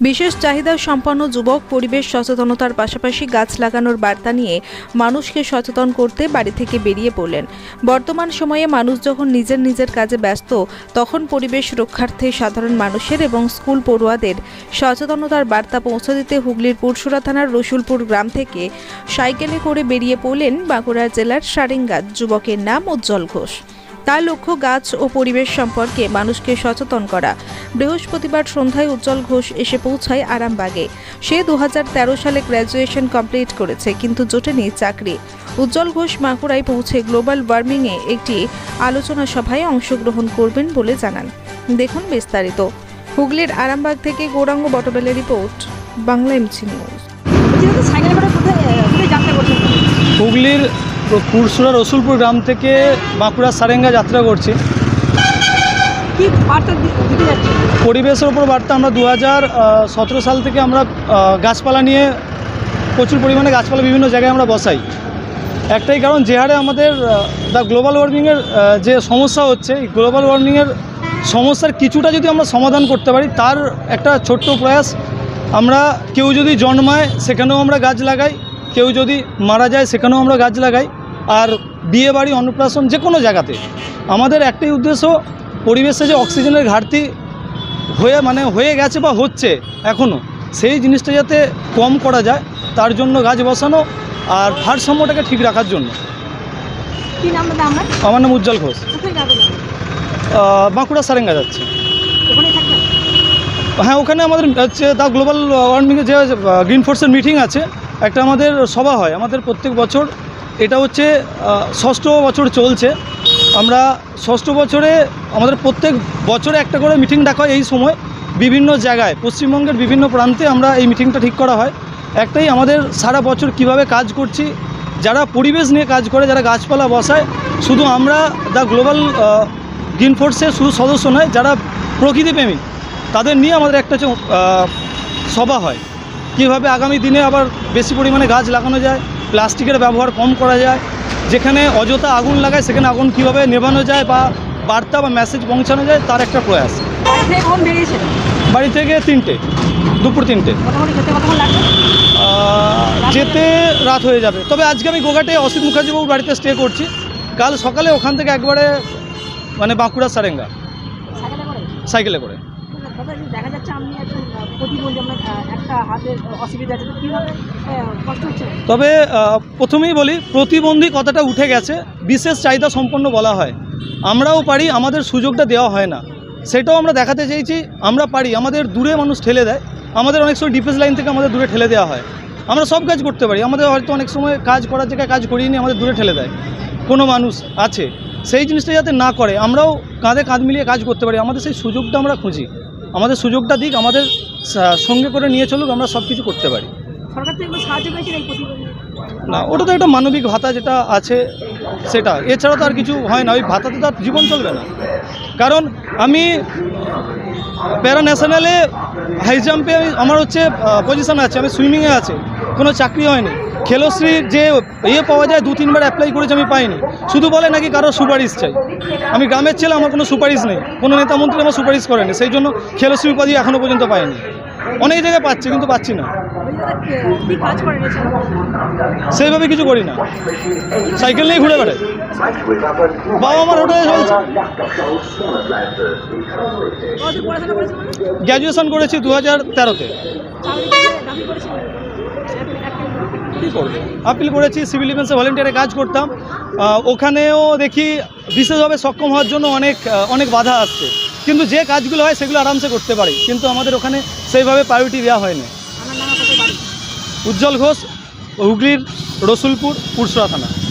বিশেষ চাহিদা সম্পন্ন যুবক পরিবেশ সচেতনতার পাশাপাশি গাছ লাগানোর বার্তা নিয়ে মানুষকে সচেতন করতে বাড়ি থেকে বেরিয়ে পড়লেন। বর্তমান সময়ে মানুষ যখন নিজের নিজের কাজে ব্যস্ত, তখন পরিবেশ রক্ষার্থে সাধারণ মানুষের এবং স্কুল পড়ুয়াদের সচেতনতার বার্তা পৌঁছে দিতে হুগলির পুরসুরা থানার রসুলপুর গ্রাম থেকে সাইকেলে করে বেরিয়ে পড়লেন বাঁকুড়া জেলার সারেঙ্গাত যুবকের নাম উজ্জ্বল ঘোষ। তার লক্ষ্য গাছ ও পরিবেশ সম্পর্কে মানুষকে সচেতন করা। বৃহস্পতিবার সন্ধ্যায় উজ্জ্বল ঘোষ এসে পৌঁছায় আরামবাগে। সে দু হাজার তেরো সালে গ্র্যাজুয়েশন কমপ্লিট করেছে কিন্তু জোটেনি চাকরি। উজ্জ্বল ঘোষ বাঁকুড়ায় পৌঁছে গ্লোবাল ওয়ার্মিংয়ে একটি আলোচনা সভায় অংশগ্রহণ করবেন বলে জানান। দেখুন বিস্তারিত। হুগলির আরামবাগ থেকে গৌরাঙ্গ বটবেলের রিপোর্ট বাংলা এমসি নিউজ। হুগলির পুরসুরা রসুলপুর গ্রাম থেকে বাঁকুড়া সারেঙ্গা যাত্রা করছি। কি বার্তা দিতে পরিবেশের ওপর বার্তা আমরা দু হাজার সতেরো সাল থেকে আমরা গাছপালা নিয়ে প্রচুর পরিমাণে গাছপালা বিভিন্ন জায়গায় আমরা বসাই। একটাই কারণ, যে হারে আমাদের দ্য গ্লোবাল ওয়ার্মিংয়ের যে সমস্যা হচ্ছে, এই গ্লোবাল ওয়ার্মিংয়ের সমস্যার কিছুটা যদি আমরা সমাধান করতে পারি, তার একটা ছোট্ট প্রয়াস, আমরা কেউ যদি জন্মায়, সেখানেও আমরা গাছ লাগাই, কেউ যদি মারা যায়, সেখানেও আমরা গাছ লাগাই, আর বিয়ে বাড়ি, অন্নপ্রাশন যে কোনো জায়গাতে। আমাদের একটাই উদ্দেশ্য, পরিবেশে যে অক্সিজেনের ঘাটতি হয়ে মানে হয়ে গেছে বা হচ্ছে এখনও সেই জিনিসটা যাতে কম করা যায় তার জন্য গাছ বসানো আর ভারসাম্যটাকে ঠিক রাখার জন্য। আমরা? নাম উজ্জ্বল ঘোষ। বাঁকুড়া সারেঙ্গা যাচ্ছে। হ্যাঁ ওখানে আমাদের হচ্ছে দ্য গ্লোবাল ওয়ার্মিংয়ে যে গ্রিন ফোর্সের মিটিং আছে একটা আমাদের সভা হয়। আমাদের প্রত্যেক বছর এটা হচ্ছে ষষ্ঠ বছর চলছে। আমরা ষষ্ঠ বছরে আমাদের প্রত্যেক বছরে একটা করে মিটিং ডাকা হয় এই সময় বিভিন্ন জায়গায়, পশ্চিমবঙ্গের বিভিন্ন প্রান্তে আমরা এই মিটিংটা ঠিক করা হয়। একটাই আমাদের সারা বছর কীভাবে কাজ করছি, যারা পরিবেশ নিয়ে কাজ করে, যারা গাছপালা বসায়, শুধু আমরা দ্য গ্লোবাল গ্রিন ফোর্সের শুধু সদস্য নয়, যারা প্রকৃতিপ্রেমী, তাদের নিয়ে আমাদের একটা সভা হয়। কীভাবে আগামী দিনে আবার বেশি পরিমাণে গাছ লাগানো যায়, প্লাস্টিকের ব্যবহার কম করা যায় যেখানে অযথা আগুন লাগায় সেখানে আগুন কীভাবে নেভানো যায় বা বার্তা বা মেসেজ পৌঁছানো যায় তার একটা প্রয়াস। বাড়ি থেকে তিনটে দুপুর তিনটে। যেতে রাত হয়ে যাবে। তবে আজকে আমি গোঘাটে অসিত মুখার্জিবাবুর বাড়িতে স্টে করছি। কাল সকালে ওখান থেকে একবারে মানে বাঁকুড়া সারেঙ্গা। সাইকেলে করে। যে দেখা যাচ্ছে আপনি একজন প্রতিবন্ধী একটা হাতের অসুবিধা আছে কষ্ট হচ্ছে? তবে প্রথমেই বলি, প্রতিবন্ধী কথাটা উঠে গেছে, বিশেষ চাহিদা সম্পন্ন বলা হয়। আমরাও পারি, আমাদের সুযোগটা দেওয়া হয় না। সেটাও আমরা দেখাতে চাইছি আমরা পারি, আমাদের দূরে মানুষ ঠেলে দেয়। আমাদের অনেক সময় ডিফেন্স লাইন থেকে আমাদের দূরে ঠেলে দেওয়া হয়। আমরা সব কাজ করতে পারি, আমাদের হয়তো অনেক সময় কাজ করার জায়গায় কাজ করিয়ে নিয়ে আমাদের দূরে ঠেলে দেয়। কোনো মানুষ আছে, সেই জিনিসটা যাতে না করে, আমরাও কাঁধে কাঁধ মিলিয়ে কাজ করতে পারি, আমাদের সেই সুযোগটা আমরা খুঁজি। আমাদের সুযোগটা দিক আমাদের সঙ্গে করে নিয়ে চলুক আমরা সব কিছু করতে পারি। না ওটা তো একটা মানবিক ভাতা যেটা আছে। সেটা। এছাড়া তো আর কিছু হয় না, ওই ভাতাতে তো আর জীবন চলবে না। কারণ আমি প্যারা ন্যাশনালে হাই জাম্পে আমি, আমার হচ্ছে পজিশন আছে, আমি সুইমিংয়ে আছে, কোনো চাকরি হয়নি। খেলোশ্রীর যে ইয়ে পাওয়া যায়, দু, তিনবার অ্যাপ্লাই করেছি আমি পাইনি। শুধু বলে নাকি কারও সুপারিশ চাই। আমি গ্রামের ছেলে, আমার কোনো সুপারিশ নেই। কোনো নেতা মন্ত্রী আমার সুপারিশ করেনি, সেই জন্য খেলশ্রী উপাধি এখনও পর্যন্ত পাইনি। অনেক জায়গায় পাচ্ছি, কিন্তু পাচ্ছি না। সেইভাবে কিছু করি না। সাইকেল নিয়ে ঘুরে বেড়াই। বাবা আমার হোটেলে চলছে? গ্র্যাজুয়েশন করেছি দু হাজার তেরোতে। কী করব? আপিল করেছি সিভিল ডিফেন্সে ভলেন্টিয়ারে কাজ করতাম। ওখানেও দেখি বিশেষভাবে সক্ষম হওয়ার জন্য অনেক অনেক বাধা আসছে। কিন্তু যে কাজগুলো হয় সেগুলো আরামসে করতে পারি। কিন্তু আমাদের ওখানে সেইভাবে প্রায়োরিটি দেওয়া হয়নি আমার নাম কোথায় বাড়ি উজ্জ্বল ঘোষ হুগলির রসুলপুর পুরসরা থানা।